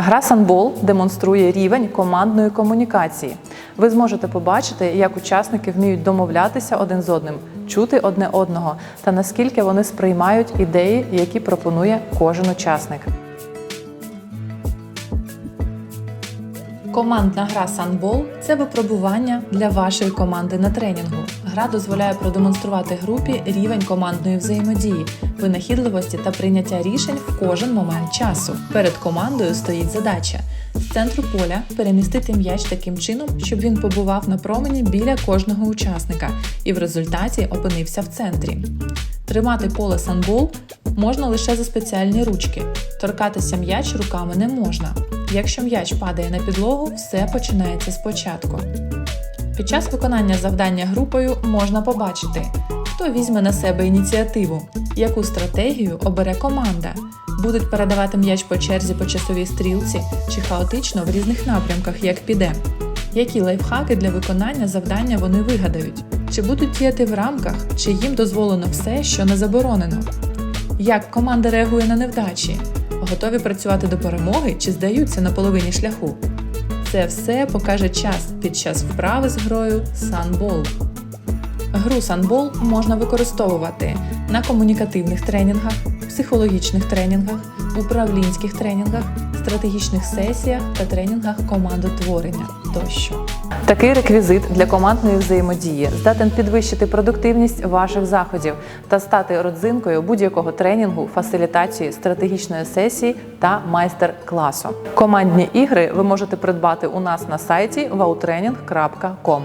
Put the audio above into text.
Гра Санбол демонструє рівень командної комунікації. Ви зможете побачити, як учасники вміють домовлятися один з одним, чути одне одного та наскільки вони сприймають ідеї, які пропонує кожен учасник. Командна гра Санбол це випробування для вашої команди на тренінгу. Гра дозволяє продемонструвати групі рівень командної взаємодії, винахідливості та прийняття рішень в кожен момент часу. Перед командою стоїть задача з центру поля перемістити м'яч таким чином, щоб він побував на промені біля кожного учасника і в результаті опинився в центрі. Тримати поле санбол можна лише за спеціальні ручки. Торкатися м'яч руками не можна. Якщо м'яч падає на підлогу, все починається спочатку. Під час виконання завдання групою можна побачити, хто візьме на себе ініціативу, яку стратегію обере команда. Будуть передавати м'яч по черзі по часовій стрілці чи хаотично в різних напрямках, як піде. Які лайфхаки для виконання завдання вони вигадають? Чи будуть діяти в рамках, чи їм дозволено все, що не заборонено? Як команда реагує на невдачі? Готові працювати до перемоги чи здаються на половині шляху? Це все покаже час під час вправи з грою Санбол. Гру Санбол можна використовувати на комунікативних тренінгах, психологічних тренінгах, управлінських тренінгах, стратегічних сесіях та тренінгах командотворення тощо. Такий реквізит для командної взаємодії здатен підвищити продуктивність ваших заходів та стати родзинкою будь-якого тренінгу, фасилітації, стратегічної сесії та майстер-класу. Командні ігри ви можете придбати у нас на сайті wowtraining.com.